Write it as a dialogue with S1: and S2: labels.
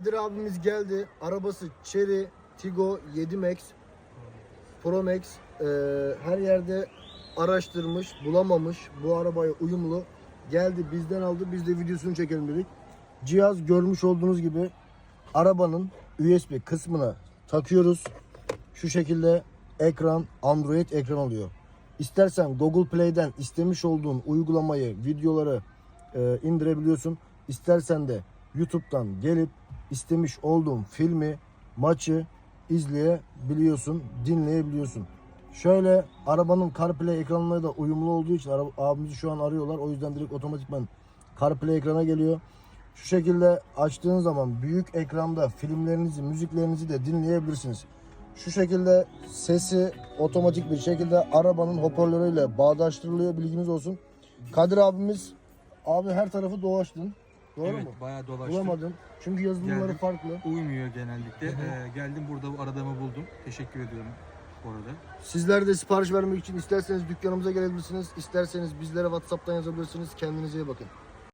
S1: Kadir abimiz geldi. Arabası Chery Tiggo 7 Max Pro Max. Ee, her yerde araştırmış, bulamamış. Bu arabaya uyumlu. Geldi bizden aldı. Biz de videosunu çekelim dedik. Cihaz görmüş olduğunuz gibi arabanın USB kısmına takıyoruz. Şu şekilde ekran Android ekran oluyor. İstersen Google Play'den istemiş olduğun uygulamayı, videoları e, indirebiliyorsun. İstersen de YouTube'dan gelip istemiş olduğun filmi, maçı izleyebiliyorsun, dinleyebiliyorsun. Şöyle arabanın CarPlay ekranına da uyumlu olduğu için abimizi şu an arıyorlar. O yüzden direkt otomatikman CarPlay ekrana geliyor. Şu şekilde açtığınız zaman büyük ekranda filmlerinizi, müziklerinizi de dinleyebilirsiniz. Şu şekilde sesi otomatik bir şekilde arabanın hoparlörüyle bağdaştırılıyor bilginiz olsun. Kadir abimiz abi her tarafı dolaştın. Doğru
S2: evet,
S1: mu?
S2: bayağı dolaştım.
S1: Bulamadın. Çünkü yazılımları
S2: Geldim.
S1: farklı.
S2: Uymuyor genellikle. Ee, geldim burada bu aradığımı buldum. Teşekkür ediyorum bu arada.
S1: Sizler de sipariş vermek için isterseniz dükkanımıza gelebilirsiniz. isterseniz bizlere WhatsApp'tan yazabilirsiniz. Kendinize iyi bakın.